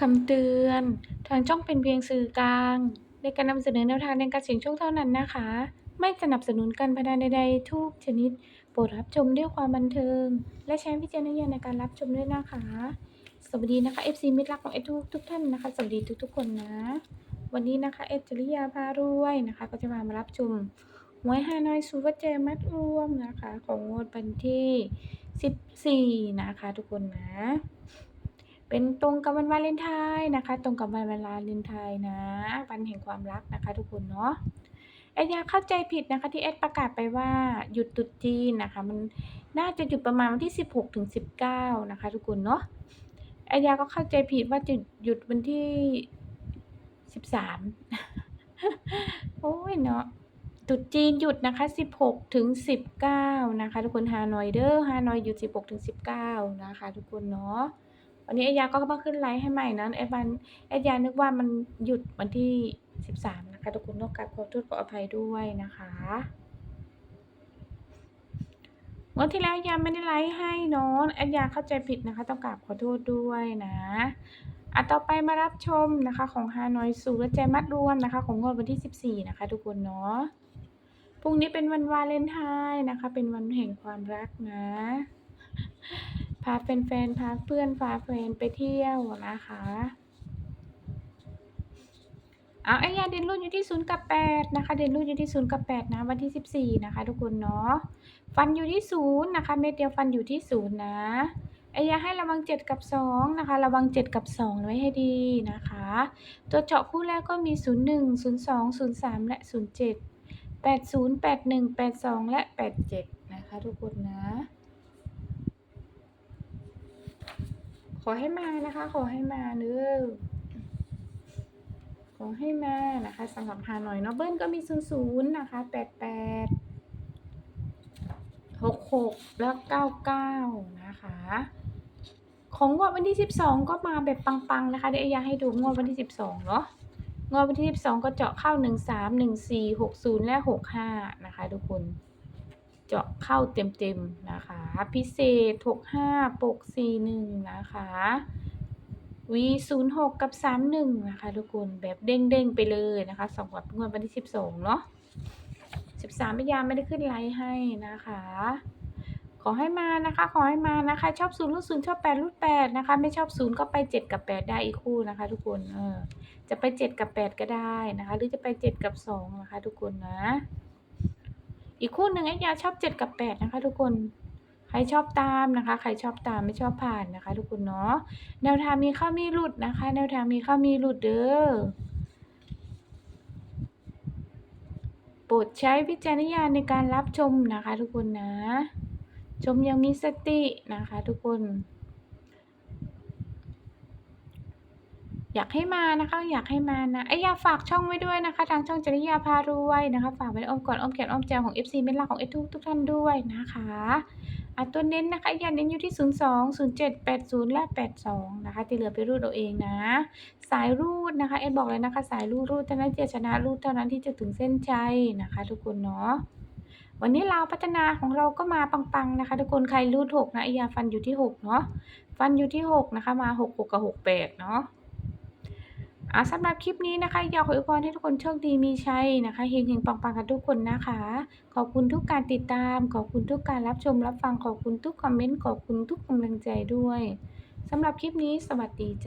คำเตือน ทางช่องเป็นเพียงสื่อกลาง ในการนำเสนอแนวทางในการเสี่ยงโชคเท่านั้นนะคะ ไม่สนับสนุนการพนันใดๆทุกชนิด โปรดรับชมด้วยความบันเทิง และใช้วิจารณญาณในการรับชมด้วยนะคะ สวัสดีนะคะ FC มิตรรักของเอทุกทุกท่านนะคะ สวัสดีทุกๆคนนะ วันนี้นะคะเอจริยาพารวยนะคะ ก็จะมามารับชมหวยฮานอยสูเวัจเจมัดรวมนะคะ ของงวดวันที่ 14 นะคะ ทุกคนนะ เป็นตรงกับวันวาเลนไทน์นะคะ ตรงกับวันวาเลนไทน์นะวันแห่งความรักนะคะ ทุกคนเนาะแอดยาเข้าใจผิดนะคะที่แอดประกาศไปว่าหยุดตรุษจีนนะคะ มันน่าจะหยุดประมาณวันที่ 16ถึง19 นะคะ ทุกคนเนาะแอดยาก็เข้าใจผิดว่าจะหยุดวันที่ 13 โอ้ยเนาะตรุษจีนหยุดนะคะ 16ถึง19 นะคะ ทุกคนฮานอยเด้อฮานอยหยุด 16ถึง19 นะคะ ทุกคนเนาะ วันนี้ไอยาก็มาขึ้นไลฟ์ให้ใหม่นะไอวันไอยานึกว่ามันหยุดวันที่13นะคะทุกคนต้องกราบขอโทษขออภัยด้วยนะคะวันที่แล้วยาไม่ได้ไลฟ์ให้เนาะไอยาเข้าใจผิดนะคะ ต้องกราบขอโทษด้วยนะอะต่อไปมารับชมนะคะของฮานอยสูและแจมัดรวมนะคะ ของงวดวันที่ 14 นะคะ ทุกคนเนาะพรุ่งนี้เป็นวันวาเลนไทน์นะคะ เป็นวันแห่งความรักนะ พาแฟนๆพาเพื่อนพาแฟนไปเที่ยวนะคะเอาไอ้ยาเด่นรุ่นอยู่ที่ศูนย์กับแปดนะคะ เด่นรุ่นอยู่ที่ศูนย์กับแปดนะวันที่สิบสี่นะคะ ทุกคนเนาะฟันอยู่ที่ศูนย์นะคะเม็ดเดียวฟันอยู่ที่ศูนย์นะไอ้ยาให้ระวังเจ็ดกับสองนะคะ ระวังเจ็ดกับสองไว้ให้ดีนะคะ ตัวเจาะคู่แรกก็มีศูนย์หนึ่งศูนย์สองศูนย์สามและศูนย์เจ็ดแปดศูนย์แปดหนึ่งแปดสองและแปดเจ็ดนะคะ ทุกคนนะ ขอให้มานะคะ ขอให้มาเนื้อขอให้มานะคะสำหรับฮานอยเนาะเบิ้ลก็มีศูนย์ศูนย์นะคะแปดแปดหกหกแล้วเก้าเก้านะคะ ของงวดวันที่สิบสองก็มาแบบปังๆนะคะเดี๋ยวอยากให้ดูงวดวันที่สิบสองเนาะงวดวันที่สิบสองก็เจาะเข้าหนึ่งสามหนึ่งสี่หกศูนย์และหกห้านะคะทุกคน จาะเข้าเต็มๆนะคะ พิเศษ 65 ปก 41 นะคะ V 0 6กับ31นะคะทุกคนแบบเด้งๆไปเลยนะคะสำหรับงวดวันที่12เนาะ13พิยาไม่ได้ขึ้นไลฟ์ให้นะคะ ขอให้มานะคะ ขอให้มานะคะ ชอบ0รุ่น0ชอบ8รุ่น8นะคะ ไม่ชอบ0ก็ไป7กับ8ได้อีกคู่นะคะ ทุกคนเออจะไป7กับ8ก็ได้นะคะ หรือจะไป7กับ2นะคะ ทุกคนนะ อีกคู่หนึ่งไอ้ยาชอบเจ็ดกับแปดนะคะ ทุกคนใครชอบตามนะคะ ใครชอบตามไม่ชอบผ่านนะคะ ทุกคนเนาะแนวทางมีข้ามีหลุดนะคะ แนวทางมีข้ามีหลุดเด้อโปรดใช้วิจารณญาณในการรับชมนะคะ ทุกคนนะ ชมอยังมีสตินะคะ ทุกคน อยากให้มานะคะ อยากให้มานะไอ้ยอยาฝากช่องไว้ด้วยนะคะ ทางช่องจริยาพารวยนะคะ ฝากไว้ในอ้อมกอดอ้อมแขนอ้อมแจวของ FC เป็นหลักของเอทุกทุกท่านด้วยนะคะอะตัวเน้นนะคะอย่าเน้นอยู่ที่ 02 07 80 และ 82 นะคะ ที่เหลือไปรูดเอาเองนะ สายรูดนะคะ เอ็บอกเลยนะคะ สายรูดรูดเท่านั้นจะชนะรูดเท่านั้นที่จะถึงเส้นชัยนะคะ ทุกคนเนาะวันนี้เราวพัฒนาของเราก็มาปังๆนะคะ ทุกคนใครรูดหกนะไอยาฟันอยู่ที่หกเนาะฟันอยู่ที่หกนะคะ มาหกหกกับหกแปดเนาะ อะสำหรับคลิปนี้นะคะอยากขออวยพรให้ทุกคนโชคดีมีชัยนะคะเฮงๆปังๆกันทุกคนนะคะ ขอบคุณทุกการติดตาม ขอบคุณทุกการรับชมรับฟังขอบคุณทุกคอมเมนต์ขอบคุณทุกกำลังใจด้วยสำหรับคลิปนี้สวัสดีจ้ะ